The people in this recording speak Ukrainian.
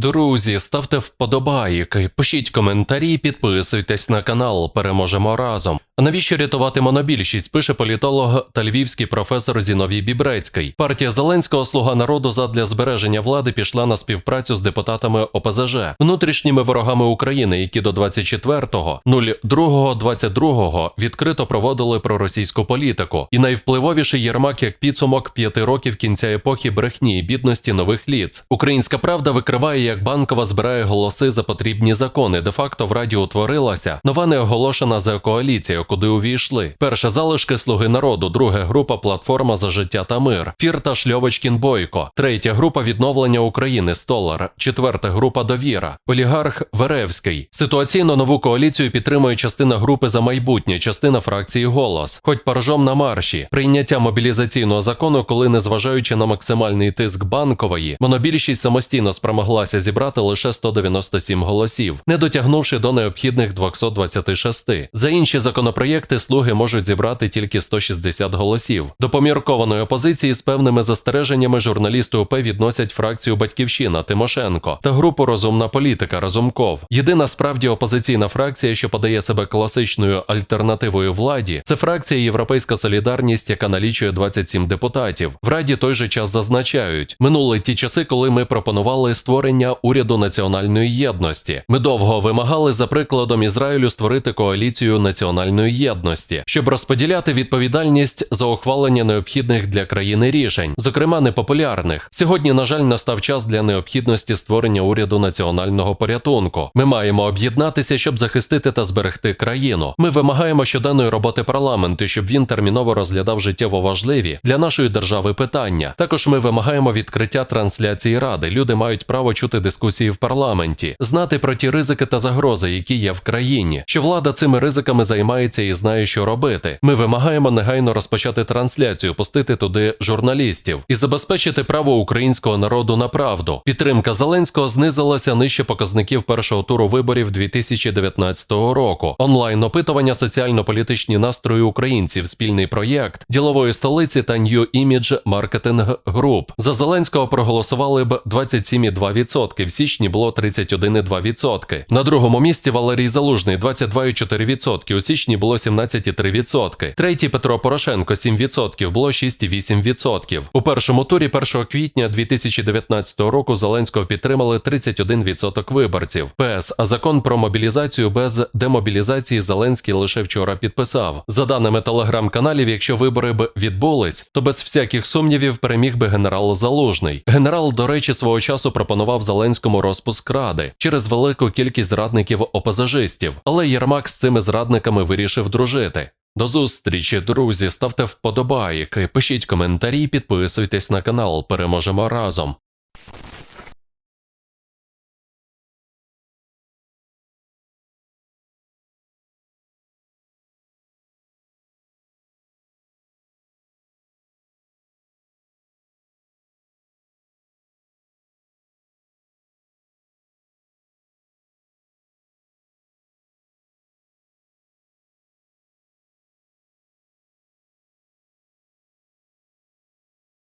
Друзі, ставте вподобайки, пишіть коментарі, підписуйтесь на канал. Переможемо разом. А навіщо рятувати монобільшість? Пише політолог та львівський професор Зіновій Бібрецький. Партія Зеленського Слуга народу задля збереження влади пішла на співпрацю з депутатами ОПЗЖ, внутрішніми ворогами України, які до 24-го, 02-22 відкрито проводили проросійську політику. І найвпливовіший Єрмак як підсумок п'яти років кінця епохи брехні бідності нових ліц. Українська правда викриває, як банкова збирає голоси за потрібні закони. Де факто в раді утворилася нова неоголошена за коаліція, куди увійшли. Перша залишки Слуги народу, друга група Платформа за життя та мир, Фірташ Льовочкін Бойко, третя група відновлення України Столар, четверта група Довіра, олігарх Веревський. Ситуаційно нову коаліцію підтримує частина групи за майбутнє, частина фракції Голос, хоч паржом на марші. Прийняття мобілізаційного закону, коли незважаючи на максимальний тиск банкової, монобільшість самостійно спромоглася зібрати лише 197 голосів, не дотягнувши до необхідних 226. За інші законопроєкти слуги можуть зібрати тільки 160 голосів. До поміркованої опозиції з певними застереженнями журналісти УП відносять фракцію Батьківщина Тимошенко та групу Розумна політика Разумков. Єдина справді опозиційна фракція, що подає себе класичною альтернативою владі, це фракція Європейська Солідарність, яка налічує 27 депутатів. В раді той же час зазначають, минули ті часи, коли ми пропонували створення уряду національної єдності. Ми довго вимагали за прикладом Ізраїлю створити коаліцію національної єдності, щоб розподіляти відповідальність за ухвалення необхідних для країни рішень, зокрема непопулярних. Сьогодні, на жаль, настав час для необхідності створення уряду національного порятунку. Ми маємо об'єднатися, щоб захистити та зберегти країну. Ми вимагаємо щоденної роботи парламенту, щоб він терміново розглядав життєво важливі для нашої держави питання. Також ми вимагаємо відкриття трансляції ради. Люди мають право чути дискусії в парламенті, знати про ті ризики та загрози, які є в країні, що влада цими ризиками займається і знає, що робити. Ми вимагаємо негайно розпочати трансляцію, пустити туди журналістів і забезпечити право українського народу на правду. Підтримка Зеленського знизилася нижче показників першого туру виборів 2019 року. Онлайн опитування соціально-політичні настрої українців, спільний проєкт ділової столиці та New Image Marketing Group. За Зеленського проголосували б 27,2%, в січні було 31,2%. На другому місці Валерій Залужний 22,4%, у січні було 17,3%. Третій Петро Порошенко 7%, було 6,8%. У першому турі 1 квітня 2019 року Зеленського підтримали 31% виборців. ПС, а закон про мобілізацію без демобілізації Зеленський лише вчора підписав. За даними телеграм-каналів, якщо вибори б відбулись, то без всяких сумнівів переміг би генерал Залужний. Генерал, до речі, свого часу пропонував Зеленському розпуск ради через велику кількість зрадників опозажистів, але Єрмак з цими зрадниками вирішив дружити. До зустрічі, друзі, ставте вподобайки, пишіть коментарі, підписуйтесь на канал. Переможемо разом.